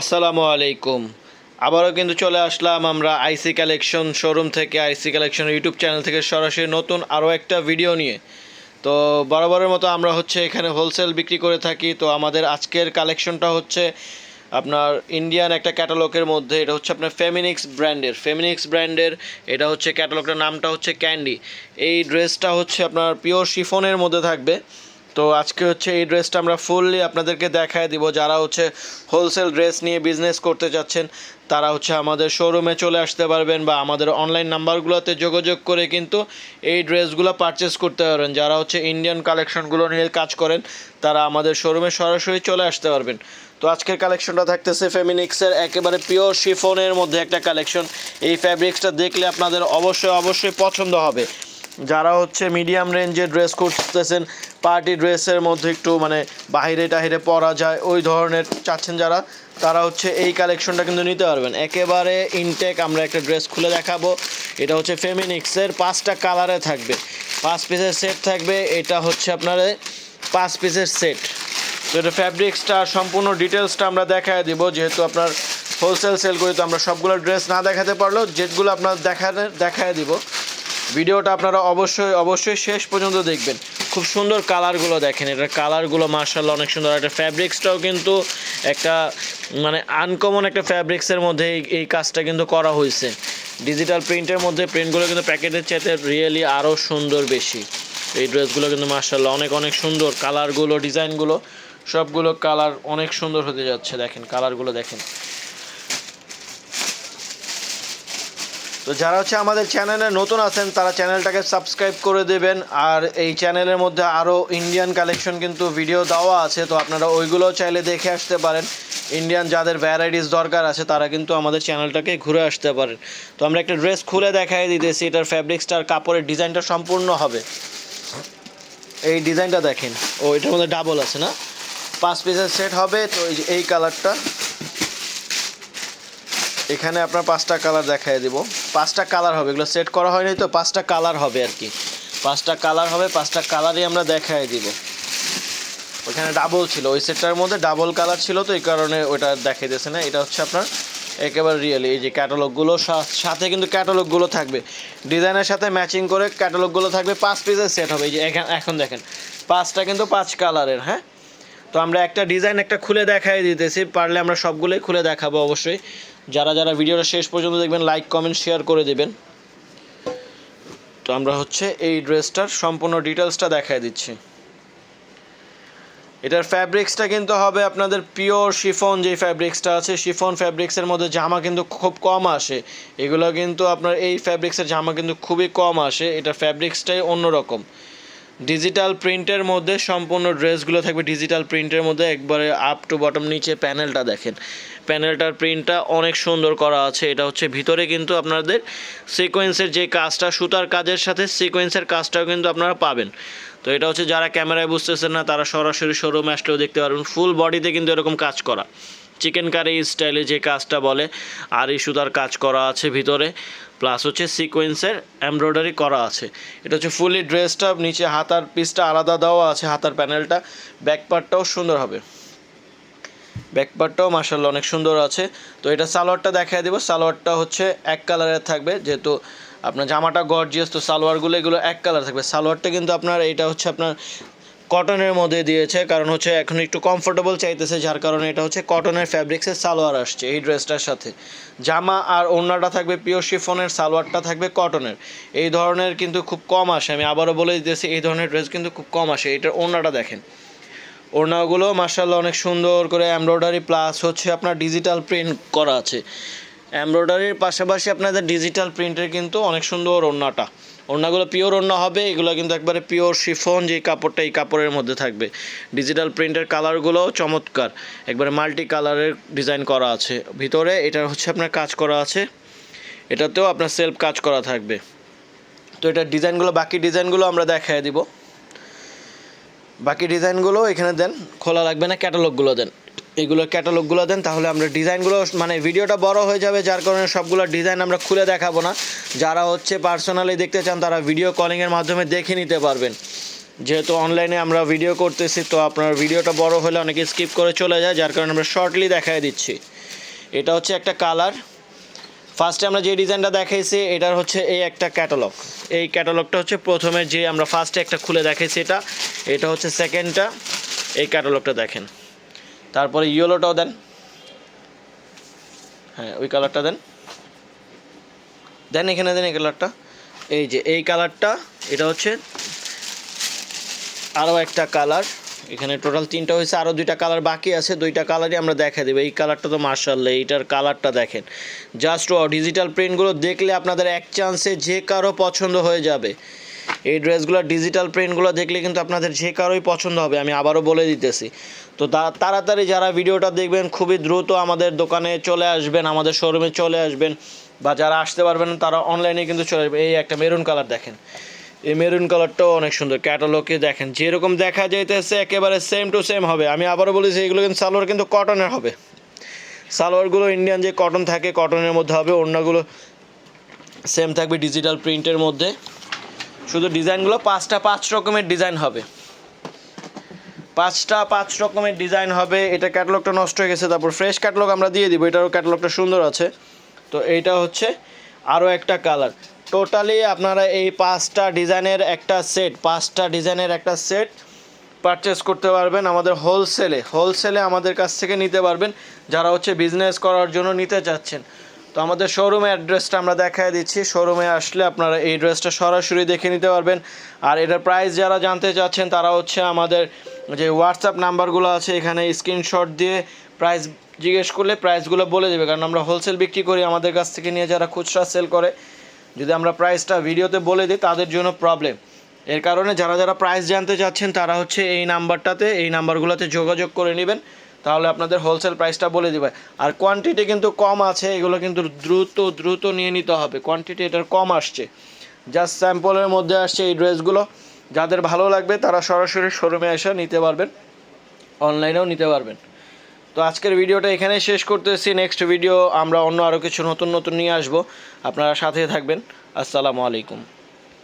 আসসালামু আলাইকুম। আবারও কিন্তু চলে আসলাম আমরা আইসি কালেকশন শোরুম থেকে, আইসি কালেকশন ইউটিউব চ্যানেল থেকে সরাসরি নতুন আরও একটা ভিডিও নিয়ে। তো বরাবরের মতো আমরা হচ্ছে এখানে হোলসেল বিক্রি করে থাকি। তো আমাদের আজকের কালেকশনটা হচ্ছে আপনার ইন্ডিয়ান একটা ক্যাটালগের মধ্যে, এটা হচ্ছে আপনার ফেমিনিক্স ব্র্যান্ডের ফেমিনিক্স ব্র্যান্ডের এটা হচ্ছে ক্যাটালগটার নামটা হচ্ছে ক্যান্ডি এই ড্রেসটা হচ্ছে আপনার পিওর শিফনের মধ্যে থাকবে। তো আজকে হচ্ছে এই ড্রেসটা আমরা ফুললি আপনাদেরকে দেখায় দিব। যারা হচ্ছে হোলসেল ড্রেস নিয়ে বিজনেস করতে চাচ্ছেন, তারা হচ্ছে আমাদের শোরুমে চলে আসতে পারবেন বা আমাদের অনলাইন নাম্বারগুলোতে যোগাযোগ করে কিন্তু এই ড্রেসগুলো পারচেস করতে পারবেন। যারা হচ্ছে ইন্ডিয়ান কালেকশনগুলো নিয়ে কাজ করেন, তারা আমাদের শোরুমে সরাসরি চলে আসতে পারবেন। তো আজকের কালেকশনটা থাকতেছে ফেমিনিক্সের একেবারে পিওর শিফনের মধ্যে একটা কালেকশন এই ফ্যাব্রিক্সটা দেখলে আপনাদের অবশ্যই অবশ্যই পছন্দ হবে। যারা হচ্ছে মিডিয়াম রেঞ্জের ড্রেস করতেছেন পার্টি ড্রেসের মধ্যে একটু মানে বাহিরে টাহিরে পরা যায়, ওই ধরনের চাচ্ছেন যারা, তারা হচ্ছে এই কালেকশনটা কিন্তু নিতে পারবেন। একেবারে ইনটেক আমরা একটা ড্রেস খুলে দেখাবো। এটা হচ্ছে ফেমিনিক্সের পাঁচটা কালারে থাকবে। পাঁচ পিসের সেট থাকবে, এটা হচ্ছে আপনার পাঁচ পিসের সেট তো এটা ফ্যাব্রিক্সটা সম্পূর্ণ ডিটেলসটা আমরা দেখায় দিব, যেহেতু আপনার হোলসেল সেল করি তো আমরা সবগুলো ড্রেস না দেখাতে পারলেও যেগুলো আপনার দেখাতে দেখায় দিব। ভিডিওটা আপনারা অবশ্যই অবশ্যই শেষ পর্যন্ত দেখবেন। খুব সুন্দর কালারগুলো দেখেন, এটার কালারগুলো মার্শাল্লাহ অনেক সুন্দর। একটা ফ্যাব্রিক্সটাও কিন্তু একটা মানে আনকমন একটা ফ্যাব্রিক্সের মধ্যে এই কাজটা কিন্তু করা হয়েছে। ডিজিটাল প্রিন্টের মধ্যে প্রিন্টগুলো কিন্তু প্যাকেটের চাইতে রিয়েলি আরও সুন্দর বেশি। এই ড্রেসগুলো কিন্তু মার্শাল্লাহ অনেক অনেক সুন্দর। কালারগুলো, ডিজাইনগুলো, সবগুলো কালার অনেক সুন্দর হতে যাচ্ছে, দেখেন, কালারগুলো দেখেন। তো যারা হচ্ছে আমাদের চ্যানেলে নতুন আছেন, তারা চ্যানেলটাকে সাবস্ক্রাইব করে দেবেন। আর এই চ্যানেলের মধ্যে আরও ইন্ডিয়ান কালেকশন কিন্তু ভিডিও দেওয়া আছে, তো আপনারা ওইগুলো চাইলে দেখে আসতে পারেন। ইন্ডিয়ান যাদের ভ্যারাইটিস দরকার আছে, তারা কিন্তু আমাদের চ্যানেলটাকে ঘুরে আসতে পারেন। তো আমরা একটা ড্রেস খুলে দেখাই দিতেছি, এটার ফ্যাব্রিক্সটার কাপড়ের ডিজাইনটা সম্পূর্ণ হবে। এই ডিজাইনটা দেখেন। ও, এটার মধ্যে ডাবল আছে না? পাঁচ পিসের সেট হবে, তো এই এই কালারটা এখানে আপনার পাঁচটা কালার দেখাই দিব। পাঁচটা কালার হবে, এগুলো সেট করা হয়নি তো, পাঁচটা কালার হবে আর কি। পাঁচটা কালার হবে, পাঁচটা কালারই আমরা দেখাই দিব। ওইখানে ডাবল ছিল, ওই সেটটার মধ্যে ডাবল কালার ছিল তো, এই কারণে ওটা দিয়েছে না। এটা হচ্ছে আপনার একেবারে রিয়েলি এই যে ক্যাটালগুলো সাথে কিন্তু ক্যাটালগুলো থাকবে। ডিজাইনের সাথে ম্যাচিং করে ক্যাটালগুলো থাকবে, পাঁচ পিসের সেট হবে। এই যে এখন দেখেন, পাঁচটা কিন্তু পাঁচ কালারের হ্যাঁ? তো আমরা একটা ডিজাইন একটা খুলে দেখাই দিতেছি, পারলে আমরা সবগুলোই খুলে দেখাবো অবশ্যই। যারা যারা ভিডিওটা শেষ পর্যন্ত দেখবেন লাইক কমেন্ট শেয়ার করে দেবেন। তো আমরা হচ্ছে এই ড্রেসটার সম্পূর্ণ ডিটেলসটা দেখাই দিচ্ছি। এটার ফ্যাব্রিক্সটা কিন্তু হবে আপনাদের পিওর শিফন যে ফ্যাব্রিক্সটা আছে শিফন ফ্যাব্রিক্সের মধ্যে জামা কিন্তু খুব কম আসে। এগুলো কিন্তু আপনার এই ফ্যাব্রিক্সের জামা কিন্তু খুবই কম আসে। এটা ফ্যাব্রিক্সটাই অন্যরকম। ডিজিটাল প্রিন্টের মধ্যে সম্পূর্ণ ড্রেসগুলো থাকবে ডিজিটাল প্রিন্টের মধ্যে। একবারে আপ টু বটম নিচে প্যানেলটা দেখেন। প্যানেলটার প্রিন্টটা অনেক সুন্দর করা আছে। এটা হচ্ছে ভিতরে কিন্তু আপনাদের সিকোয়েন্সের যে কাজটা, সুতার কাজের সাথে সিকোয়েন্সের কাজটাও কিন্তু আপনারা পাবেন। তো এটা হচ্ছে যারা ক্যামেরায় বুঝতেছেন না, তারা সরাসরি শোরুমে আসলেও দেখতে পারবেন। ফুল বডিতে কিন্তু এরকম কাজ করা। চিকেন কারি স্টাইলে যে কাজটা বলে, আর এই সুতার কাজ করা আছে ভিতরে, প্লাস হচ্ছে সিকোয়েন্সের এমব্রয়ডারি করা আছে। এটা হচ্ছে ফুলি ড্রেসটা, নিচে হাতার পিসটা আলাদা দেওয়া আছে হাতার প্যানেলটা ব্যাক পার্টটাও সুন্দর হবে। ব্যাক পার্টটাও মার্শাল্লাহ অনেক সুন্দর আছে। তো এটা সালোয়ারটা দেখাই দেবো, সালোয়ারটা হচ্ছে এক কালারের থাকবে, যেহেতু আপনার জামাটা গর্জিয়াস তো সালোয়ারগুলো এগুলো এক কালার থাকবে। সালোয়ারটা কিন্তু আপনার, এটা হচ্ছে আপনার কটনের মধ্যে দিয়েছে, কারণ হচ্ছে এখন একটু কমফোর্টেবল চাইতেছে, যার কারণে এটা হচ্ছে কটনের ফ্যাব্রিক্সের সালোয়ার আসছে এই ড্রেসটার সাথে। জামা আর ওড়নাটা থাকবে পিওর শিফনের সালোয়ারটা থাকবে কটনের এই ধরনের কিন্তু খুব কম আসে, আমি আবারও বলে দিতেছি, এই ধরনের ড্রেস কিন্তু খুব কম আসে এটার ওড়নাটা দেখেন। ওড়নাগুলো মার্শাল্লাহ অনেক সুন্দর করে এমব্রয়ডারি প্লাস হচ্ছে আপনার ডিজিটাল প্রিন্ট করা আছে। এমব্রয়ডারির পাশাপাশি আপনাদের ডিজিটাল প্রিন্টের কিন্তু অনেক সুন্দর ওড়নাটা। ওড়নাগুলো পিওর ওড়না হবে, এগুলো কিন্তু একবারে পিওর শিফন যে কাপড়টা এই কাপড়ের মধ্যে থাকবে। ডিজিটাল প্রিন্টের কালারগুলোও চমৎকার। একবারে মাল্টি কালারের ডিজাইন করা আছে। ভিতরে এটা হচ্ছে আপনার কাজ করা আছে। এটাতেও আপনার সেলফ কাজ করা থাকবে। তো এটার ডিজাইনগুলো, বাকি ডিজাইনগুলো আমরা দেখায় দিব। বাকি ডিজাইনগুলো এখানে দেন, খোলা লাগবে না ক্যাটালগুলো দেন। এগুলো ক্যাটালগুলো দেন, তাহলে আমরা ডিজাইনগুলো মানে ভিডিওটা বড় হয়ে যাবে, যার কারণে সবগুলো ডিজাইন আমরা খুলে দেখাবো না। যারা হচ্ছে পার্সোনালি দেখতে চান, তারা ভিডিও কলিংয়ের মাধ্যমে দেখে নিতে পারবেন। যেহেতু অনলাইনে আমরা ভিডিও করতেছি, তো আপনার ভিডিওটা বড় হলে অনেকে স্কিপ করে চলে যায়, যার কারণে আমরা শর্টলি দেখাই দিচ্ছি। এটা হচ্ছে একটা কালার ফার্স্টে আমরা যে ডিজাইনটা দেখাইছি, এটার হচ্ছে এই একটা ক্যাটালগ এই ক্যাটালগটা হচ্ছে প্রথমে যে আমরা ফার্স্টে একটা খুলে দেখাইছি এটা। এটা হচ্ছে সেকেন্ডটা এই ক্যাটালগটা দেখেন। তারপরে ইয়েলোটাও দেন। হ্যাঁ ওই কালারটা দেন। দেন এখানে, দেন এই কালারটা এই যে, এই কালারটা এটা হচ্ছে আরও একটা কালার এখানে টোটাল তিনটা হয়েছে, আরও দুইটা কালার বাকি আছে, দুইটা কালারই আমরা দেখা দেবো। এই কালারটা তো মার্শাল্লাহ এইটার কালারটা দেখেন। জাস্ট ও ডিজিটাল প্রিন্টগুলো দেখলে আপনাদের এক চান্সে যে কারও পছন্দ হয়ে যাবে। এই ড্রেসগুলো ডিজিটাল প্রিন্টগুলো দেখলে কিন্তু আপনাদের যে কারোই পছন্দ হবে, আমি আবারও বলে দিতেছি। তো তাড়াতাড়ি যারা ভিডিওটা দেখবেন, খুবই দ্রুত আমাদের দোকানে চলে আসবেন, আমাদের শোরুমে চলে আসবেন, বা যারা আসতে পারবেন তারা অনলাইনে কিন্তু চলে আসবে। এই একটা মেরুন কালার দেখেন। এই মেরুন কালারটাও অনেক সুন্দর। ক্যাটালগে দেখেন, যেরকম দেখা যাইতেছে, একেবারে সেম টু সেম হবে। আমি আবারও বলেছি, এগুলো কিন্তু সালোয়ার, কিন্তু কটনের হবে। সালোয়ারগুলো ইন্ডিয়ান যে কটন থাকে কটনের মধ্যে হবে, অন্যগুলো সেম থাকবে ডিজিটাল প্রিন্টের মধ্যে। শুধু ডিজাইনগুলো পাঁচটা পাঁচ রকমের ডিজাইন হবে। পাঁচটা পাঁচ রকমের ডিজাইন হবে। এটা ক্যাটালগটা নষ্ট হয়ে গেছে, তারপর ফ্রেশ ক্যাটালগ আমরা দিয়ে দিব। এটারও ক্যাটালগটা সুন্দর আছে। তো এইটা হচ্ছে আরও একটা কালার টোটালি আপনারা এই পাঁচটা ডিজাইনের একটা সেট পাঁচটা ডিজাইনের একটা সেট পারচেস করতে পারবেন আমাদের হোলসেলে হোলসেলে আমাদের কাছ থেকে নিতে পারবেন। যারা হচ্ছে বিজনেস করার জন্য নিতে চাচ্ছেন। তো আমাদের শোরুমে অ্যাড্রেসটা আমরা দেখায় দিচ্ছি। শোরুমে আসলে আপনারা এই ড্রেসটা সরাসরি দেখে নিতে পারবেন। আর এটার প্রাইস যারা জানতে চাচ্ছেন, তারা হচ্ছে আমাদের যে হোয়াটসঅ্যাপ নাম্বারগুলো আছে, এখানে স্ক্রিনশট দিয়ে প্রাইস জিজ্ঞেস করলে প্রাইসগুলো বলে দেবে। কারণ আমরা হোলসেল বিক্রি করি, আমাদের কাছ থেকে নিয়ে যারা খুচরা সেল করে। যদি আমরা প্রাইসটা ভিডিওতে বলে দিই, তাদের জন্য প্রবলেম এর কারণে যারা যারা প্রাইস জানতে চাচ্ছেন, তারা হচ্ছে এই নাম্বারটাতে এই নাম্বারগুলোতে যোগাযোগ করে নেবেন। তাহলে আপনাদের হোলসেল প্রাইসটা বলে দেবে। আর কোয়ান্টিটি কিন্তু কম আছে, এগুলো কিন্তু দ্রুত দ্রুত নিয়ে নিতে হবে। কোয়ান্টিটি এটার কম আসছে। জাস্ট স্যাম্পলের মধ্যে আসছে এই ড্রেসগুলো যাদের ভালো লাগবে, তারা সরাসরি শোরুমে এসে নিতে পারবেন। অনলাইনেও নিতে পারবেন। তো আজকের ভিডিওটা এখানেই শেষ করতেছি। নেক্সট ভিডিও আমরা অন্য আরও কিছু নতুন নতুন নিয়ে আসব। আপনারা সাথে থাকবেন। আসসালামু আলাইকুম।